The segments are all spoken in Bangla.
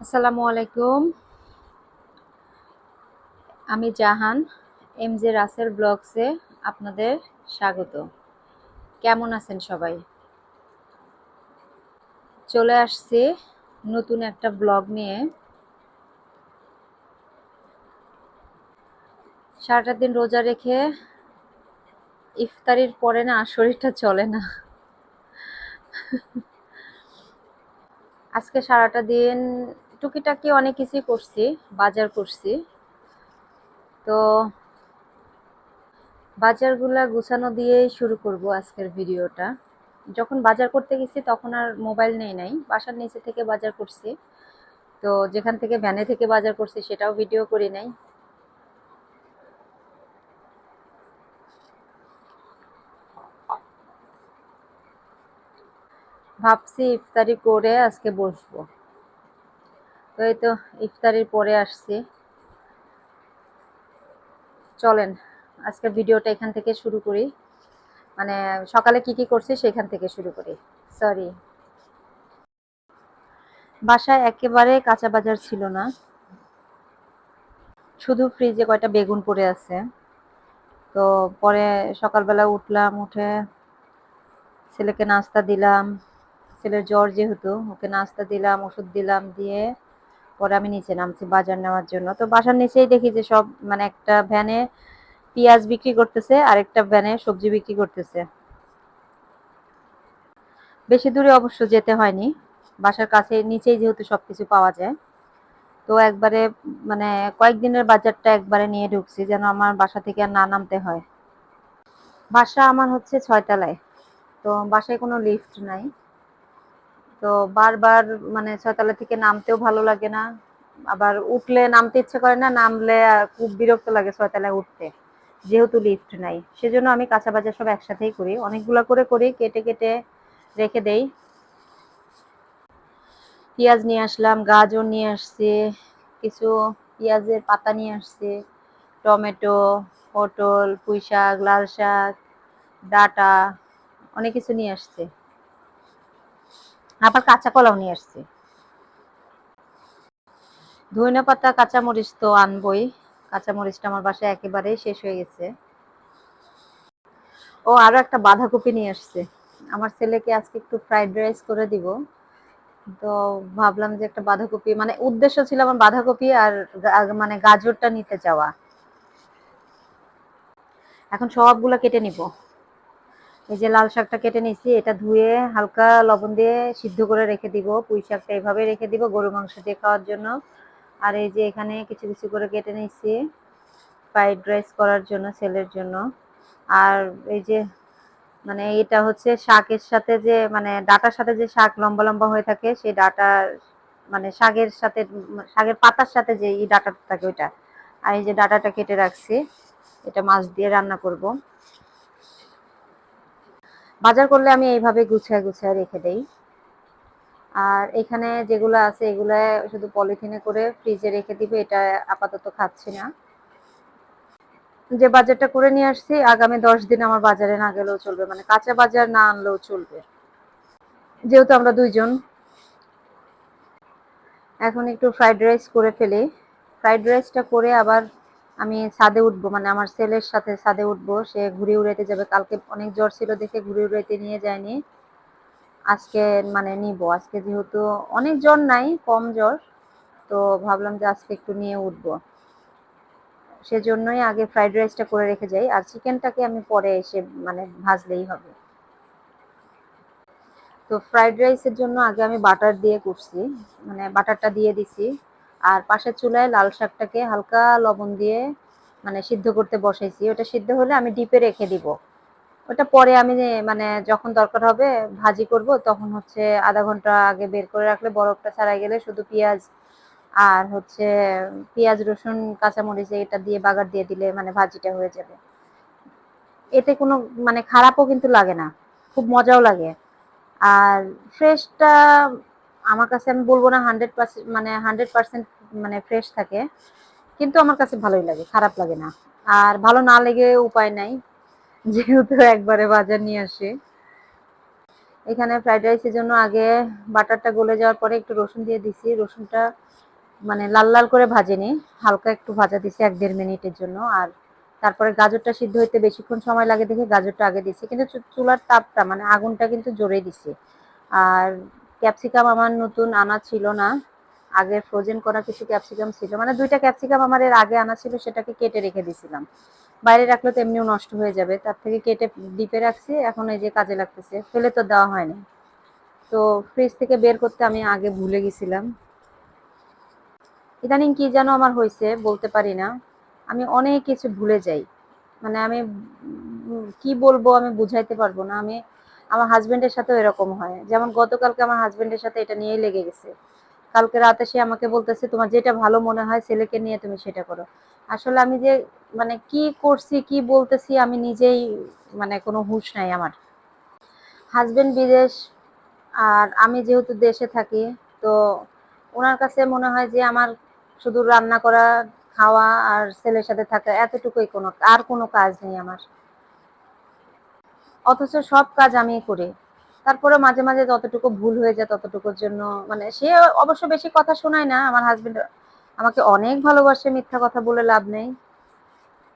আসসালামু আলাইকুম। আমি জাহান এম জে রাসেল ব্লগসে আপনাদের স্বাগত। কেমন আছেন সবাই? চলে আসছি নতুন একটা ব্লগ নিয়ে। সারাটা দিন রোজা রেখে ইফতারির পরে না শরীরটা চলে না। আজকে সারাটা দিন টুকিটাকি অনেক কিছুই করছি, বাজার করছি। তো বাজারগুলা গুছানো দিয়েই শুরু করব আজকের ভিডিওটা। যখন বাজার করতে গেছি তখন আর মোবাইল নেই নাই, বাসার নিচে থেকে বাজার করছি। তো যেখান থেকে ভ্যানে থেকে বাজার করছি সেটাও ভিডিও করি নাই। ভাবছি ইফতারি করে আজকে বসবো। তো এই তো ইফতারির পরে আসছি। চলেন, আজকের ভিডিওটা এখান থেকে শুরু করি। মানে সকালে কি কি করছি সেখান থেকে শুরু করি। সরি বাসায় একেবারে কাঁচা বাজার ছিল না। শুধু ফ্রিজে কয়টা বেগুন পড়ে আছে। তো পরে সকালবেলা উঠলাম, উঠে ছেলেকে নাস্তা দিলাম। ছেলের জ্বর যেহেতু, ওকে নাস্তা দিলাম, ওষুধ দিলাম, দিয়ে পরে আমি নিচে নামছি বাজার নেওয়ার জন্য। তো বাসার নিচেই দেখি যে সব মানে একটা ভ্যানে পেঁয়াজ বিক্রি করতেছে আর একটা ভ্যানে সবজি বিক্রি করতেছে। বেশি দূরে অবশ্য যেতে হয়নি। বাসার কাছে নিচেই যেহেতু সবকিছু পাওয়া যায়। তো একবারে মানে কয়েকদিনের বাজারটা একবারে নিয়ে ঢুকছি যেন আমার বাসা থেকে আর না নামতে হয়। বাসা আমার হচ্ছে ছয়তলায়। তো বাসায় কোনো লিফট নাই। তো বারবার মানে ছয়তলা থেকে নামতেও ভালো লাগে না। আবার উঠলে নামতে ইচ্ছে করে না, নামলে খুব বিরক্ত লাগে ছয়তলায় উঠতে। যেহেতু লিফট নাই, সেজন্য আমি কাঁচা বাজার সব একসাথেই করি। অনেকগুলো করে করি, কেটে কেটে রেখে দেই। পেঁয়াজ নিয়ে আসলাম, গাজর নিয়ে আসছি, কিছু পেঁয়াজের পাতা নিয়ে আসছি, টমেটো, পটল পুঁই শাক লাল শাক ডাটা, অনেক কিছু নিয়ে আসছে। আবার কাঁচা কলাও নিয়ে আসছি। ধনিয়া পাতা, কাঁচামরিচ তো আনবই। কাঁচামরিচটা আমার বাসায় একেবারেই শেষ হয়ে গেছে। ও আরও একটা বাঁধাকপি নিয়ে আসছে। আমার ছেলেকে আজকে একটু ফ্রাইড রাইস করে দিব। তো ভাবলাম যে একটা বাঁধাকপি মানে উদ্দেশ্য ছিল আমার বাঁধাকপি আর মানে গাজরটা নিতে যাওয়া। এখন সবগুলো কেটে নিব। এই যে লাল শাকটা কেটে নিছি এটা ধুয়ে হালকা লবণ দিয়ে সিদ্ধ করে রেখে দিব। পুঁই শাকটা এভাবে রেখে দিব গরু মাংস দিয়ে খাওয়ার জন্য। আর এই যে এখানে কিছু কিছু করে কেটে নিচ্ছি ফ্রাইড রাইস করার জন্য ছেলের জন্য। আর এই যে মানে এটা হচ্ছে শাকের সাথে যে মানে ডাটার সাথে যে শাক লম্বা লম্বা হয়ে থাকে, সেই ডাটার মানে শাকের সাথে, শাকের পাতার সাথে যে এই ডাটাটা থাকে ওইটা। আর এই যে ডাটাটা কেটে রাখছি, এটা মাছ দিয়ে রান্না করব। বাজার করলে আমি এইভাবে গুছায় গুছায় রেখে দেই। আর এখানে যেগুলো আছে এগুলো শুধু পলিথিনে করে ফ্রিজে রেখে দিবে, এটা আপাতত খাচ্ছি না। যে বাজারটা করে নিয়ে আসছি, আগামী দশ দিন আমার বাজারে না গেলেও চলবে মানে কাঁচা বাজার না আনলেও চলবে। যেহেতু আমরা দুইজন। এখন একটু ফ্রাইড রাইস করে ফেলি। ফ্রাইড রাইসটা করে আবার আমি ছাদে উঠবো মানে আমার ছেলের সাথে ছাদে উঠবো, সে ঘুরে উড়াইতে যাবে। কালকে অনেক জ্বর ছিল দেখে ঘুরে উড়াইতে নিয়ে যায়নি। আজকে মানে নিব। আজকে যেহেতু অনেক জ্বর নাই, কম জ্বর। তো ভাবলাম যে আজকে একটু নিয়ে উঠবো। সেজন্যই আগে ফ্রাইড রাইসটা করে রেখে যাই। আর চিকেনটাকে আমি পরে এসে মানে ভাজলেই হবে। তো ফ্রাইড রাইসের জন্য আগে আমি বাটার দিয়ে করছি মানে বাটারটা দিয়ে দিছি। আর পাশের চুলায় লাল শাকটাকে হালকা লবণ দিয়ে মানে সিদ্ধ করতে বসাইছি। ওটা সিদ্ধ হলে আমি ডিপে রেখে দিব। ওটা পরে আমি মানে যখন দরকার হবে ভাজি করব, তখন হচ্ছে আধা ঘণ্টা আগে বের করে রাখলে বরফটা ছাড়াই গেলে শুধু পেঁয়াজ আর হচ্ছে পেঁয়াজ, রসুন, কাঁচামরিচ এটা দিয়ে বাগার দিয়ে দিলে মানে ভাজিটা হয়ে যাবে। এতে কোনো মানে খারাপও কিন্তু লাগে না, খুব মজাও লাগে। আর ফ্রেশটা আমার কাছে আমি বলব না হান্ড্রেড পার্সেন্ট মানে হান্ড্রেড পার্সেন্ট মানে ফ্রেশ থাকে, কিন্তু আমার কাছে ভালোই লাগে, খারাপ লাগে না। আর ভালো না লেগে উপায় নাই, যেহেতু একবারে বাজার নিয়ে আসে। এখানে ফ্রাইড রাইসের জন্য আগে বাটারটা গলে যাওয়ার পরে একটু রসুন দিয়ে দিছি, রসুনটা মানে লাল লাল করে ভাজেনি, হালকা একটু ভাজা দিছি এক দেড় মিনিটের জন্য। আর তারপরে গাজরটা সিদ্ধ হইতে বেশিক্ষণ সময় লাগে দেখে গাজরটা আগে দিছি, কিন্তু চুলার তাপটা মানে আগুনটা কিন্তু জোরে দিছি। আর ক্যাপসিকাম আমার নতুন আনা ছিল না। আগে ফ্রোজেন করা কিছু ক্যাপসিকাম ছিল। মানে দুইটা ক্যাপসিকাম আমার এর আগে আনা ছিল, সেটাকে কেটে রেখে দিছিলাম। বাইরে রাখলে তো এমনিও নষ্ট হয়ে যাবে। তার থেকে কেটে ডিপে রাখছি। এখন এই যে কাজে লাগতেছে। ফেলে তো দেওয়া হয়নি। তো ফ্রিজ থেকে বের করতে আমি আগে ভুলে গেছিলাম। ইদানিং কি যেন আমার হয়েছে বলতে পারি না। আমি অনেক কিছু ভুলে যাই। মানে আমি কি বলব আমি বুঝাইতে পারব না। আমি আমার হাজবেন্ডের সাথেও এরকম হয়। যেমন গতকালকে আমার হাজবেন্ডের সাথে এটা নিয়েই লেগে গেছে। কালকে রাতে সে আমাকে বলতেছে, তোমার যেটা ভালো মনে হয় ছেলেকে নিয়ে তুমি সেটা করো। আসলে আমি যে মানে কি করছি, কি বলতেছি আমি নিজেই মানে কোনো হুঁশ নাই আমার। হাজবেন্ড বিদেশ, আর আমি যেহেতু দেশে থাকি, তো ওনার কাছে মনে হয় যে আমার শুধু রান্না করা, খাওয়া আর ছেলের সাথে থাকা এতটুকুই কোনো, আর কোনো কাজ নেই আমার। অথচ সব কাজ আমি করি। তারপরে মাঝে মাঝে যতটুকু ভুল হয়ে যায় ততটুকুর জন্য মানে সে অবশ্য বেশি কথা শোনায় না, আমার হাজবেন্ড আমাকে অনেক ভালোবাসে, মিথ্যা কথা বলে লাভ নেই।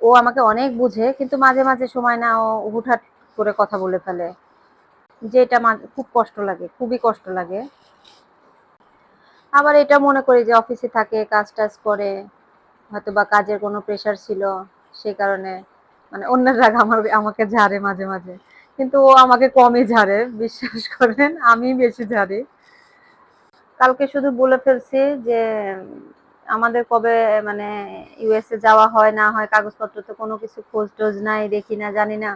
ও আমাকে অনেক বুঝে, কিন্তু মাঝে মাঝে সময় না, ও হুটহাট করে কথা বলে ফেলে। যে যেটা খুব কষ্ট লাগে, খুবই কষ্ট লাগে। আবার এটা মনে করি যে অফিসে থাকে, কাজ টাজ করে হয়তো বা কাজের কোনো প্রেশার ছিল, সে কারণে মানে অন্যের রাগ আমার, আমাকে ঝাড়ে মাঝে মাঝে। কিন্তু ও আমাকে কমই ঝাড়ে, বিশ্বাস করেন আমি বেশি ঝাড়ি। কালকে শুধু বলে ফেলছি যে, আমাদের কবে মানে ইউএসএ যাওয়া হয়, না হয়, কাগজপত্র তো কোনো কিছু খোঁজ টোজ নাই, দেখি না, জানি না।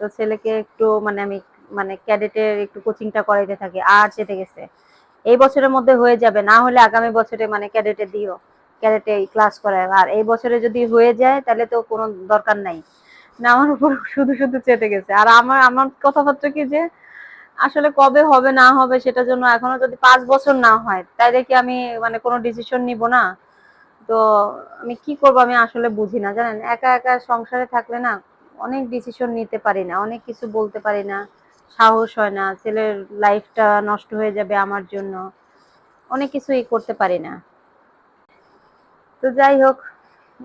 তো ছেলেকে একটু মানে আমি মানে ক্যাডেটের একটু কোচিংটা করাইতে থাকি, আর চেতে গেছে। এই বছরের মধ্যে হয়ে যাবে, না হলে আগামী বছরে মানে ক্যাডেটে দিও, ক্যাডেটে ক্লাস করায়। আর এই বছরে যদি হয়ে যায়, তাহলে তো কোনো দরকার নাই। না, আমার উপর শুধু শুধু চেতে গেছে। আর আমার আমার কথাবার্তা কি যে আসলে কবে হবে, না হবে সেটার জন্য এখনও যদি পাঁচ বছর না হয়, তাই দেখি আমি মানে কোনো ডিসিশন নিব না। তো আমি কি করব আমি আসলে বুঝি না, জানেন? একা একা সংসারে থাকলে না অনেক ডিসিশন নিতে পারি না, অনেক কিছু বলতে পারি না। সাহস হয় না, ছেলের লাইফটা নষ্ট হয়ে যাবে আমার জন্য। অনেক কিছুই করতে পারি না। তো যাই হোক।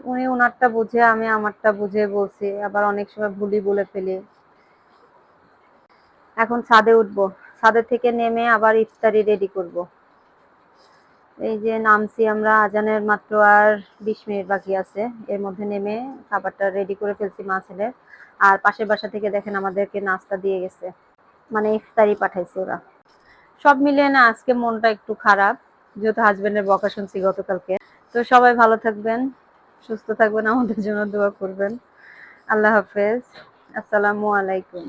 উনি ওনারটা বুঝে, আমি আমারটা বুঝে বলছি। আবার অনেক সময় ভুলি বলে ফেলি। এখন ছাদে উঠবো। ছাদে থেকে নেমে আবার ইফতারি রেডি করব। এই যে নামছি আমরা, আজানের মাত্র আর বিশ মিনিট বাকি আছে। এর মধ্যে নেমে খাবারটা রেডি করে ফেলছি মা ছেলে আর পাশের বাসা থেকে দেখেন আমাদেরকে নাস্তা দিয়ে গেছে। মানে ইফতারি পাঠাইছে ওরা। সব মিলিয়ে না আজকে মনটা একটু খারাপ। যেহেতু হাজবেন্ডের বকা শুনছি গতকালকে। তো সবাই ভালো থাকবেন। সুস্থ থাকবেন আমাদের জন্য দোয়া করবেন। আল্লাহ হাফেজ। আসসালামু আলাইকুম।